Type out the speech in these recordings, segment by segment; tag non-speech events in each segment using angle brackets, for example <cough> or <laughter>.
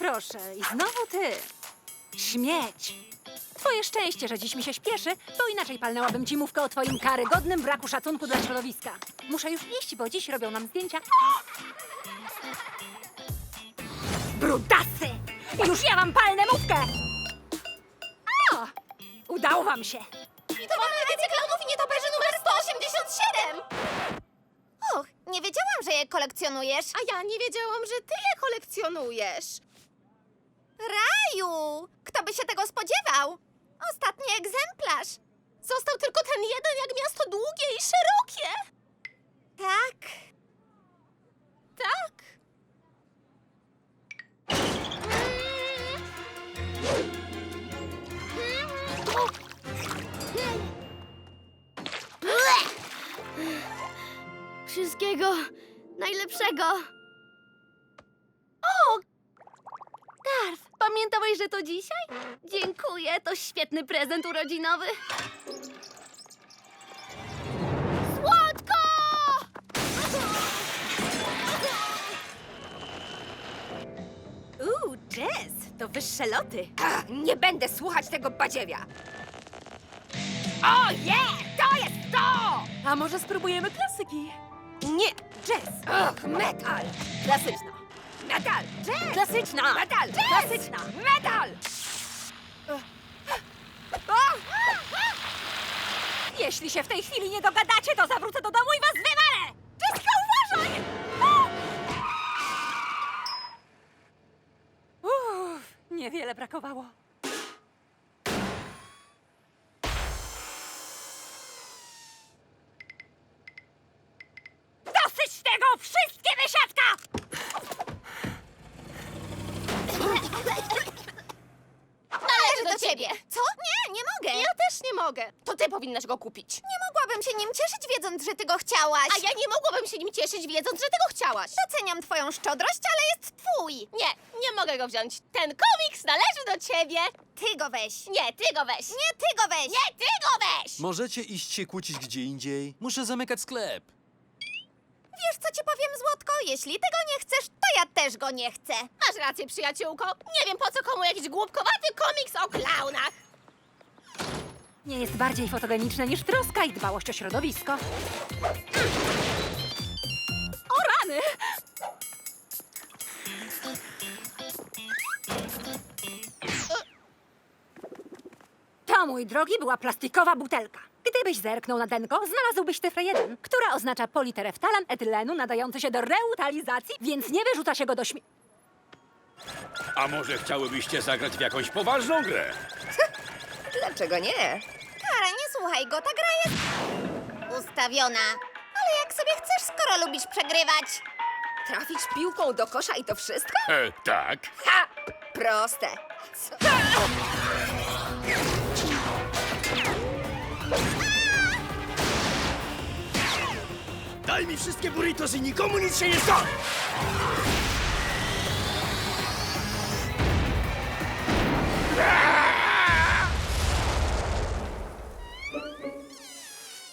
proszę, i znowu ty. Śmieć. Twoje szczęście, że dziś mi się śpieszy, bo inaczej palnęłabym ci mówkę o twoim karygodnym braku szacunku dla środowiska. Muszę już iść, bo dziś robią nam zdjęcia. Brudasy! Już ja wam palnę mówkę! O! Udało wam się! I to mamy edycję klaunów i nietoperzy numer 187! Och, nie wiedziałam, że je kolekcjonujesz. A ja nie wiedziałam, że ty je kolekcjonujesz. Raju! Kto by się tego spodziewał? Ostatni egzemplarz. Został tylko ten jeden, jak miasto długie i szerokie. Tak. Tak. Wszystkiego najlepszego. Darf, pamiętałeś, że to dzisiaj? Dziękuję, to świetny prezent urodzinowy. Słodko! Uuu, jazz! To wyższe loty. Ach, nie będę słuchać tego badziewia. O je! To jest to! A może spróbujemy klasyki? Nie, jazz. Och, metal. Klasyczna. Metal. Jazz. Klasyczna! Metal. Jazz. Klasyczna! Metal. Jeśli się w tej chwili nie dogadacie, to zawrócę do domu i was wywalę! Jessica, uważaj! Uff, niewiele brakowało. Dosyć tego! Wszystkie wysiadka! Należy do ciebie. Co? Nie, nie mogę. Ja też nie mogę. To ty powinnaś go kupić. Nie mogłabym się nim cieszyć, wiedząc, że ty go chciałaś. A ja nie mogłabym się nim cieszyć, wiedząc, że tego chciałaś. Doceniam twoją szczodrość, ale jest twój. Nie, nie mogę go wziąć. Ten komiks należy do ciebie. Ty go weź. Nie, ty go weź. Nie, ty go weź. Nie, ty go weź! Możecie iść się kłócić gdzie indziej. Muszę zamykać sklep. Wiesz, co ci powiem, Złotko? Jeśli tego nie chcesz, to ja też go nie chcę. Masz rację, przyjaciółko. Nie wiem, po co komu jakiś głupkowaty komiks o klaunach. Nie jest bardziej fotogeniczne niż troska i dbałość o środowisko. O rany! To, mój drogi, była plastikowa butelka. Gdybyś zerknął na denko, znalazłbyś cyfrę 1, która oznacza politereftalan etylenu nadający się do reutalizacji, więc nie wyrzuca się go do śmie... A może chciałybyście zagrać w jakąś poważną grę? <laughs> Dlaczego nie? Kara, nie słuchaj go, ta gra jest ustawiona. Ale jak sobie chcesz, skoro lubisz przegrywać? Trafić piłką do kosza i to wszystko? E, tak. Ha! Proste. Co? Daj mi wszystkie burritos i nikomu nic się nie stanie!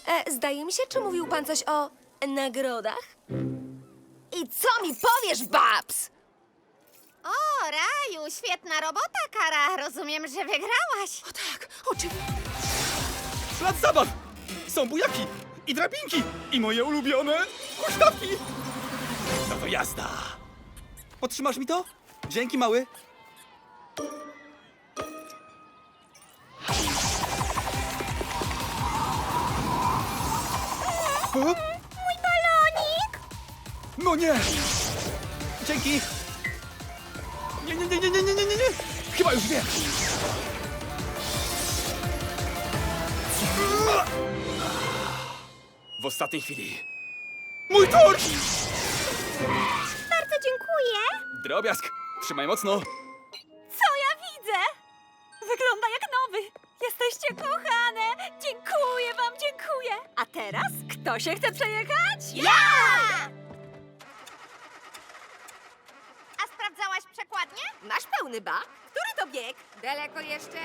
E, zdaje mi się, czy mówił pan coś o nagrodach? I co mi powiesz, Babs? O, Raju, świetna robota, Kara. Rozumiem, że wygrałaś. Tak, oczywiście. Plac zabaw! Są bujaki i drabinki i moje ulubione huśtawki! No to jazda! otrzymasz mi to? Dzięki, mały. O? Mój balonik! No nie! Dzięki! Nie, nie, nie, nie, nie, nie, nie, nie! Chyba już wiem! W ostatniej chwili. Mój tort! Bardzo dziękuję. Drobiazg! Trzymaj mocno! Co ja widzę? Wygląda jak nowy. Jesteście kochane. Dziękuję wam, dziękuję. A teraz kto się chce przejechać? Ja! A sprawdzałaś przekładnię? Masz pełny bak? Który to bieg? Daleko jeszcze?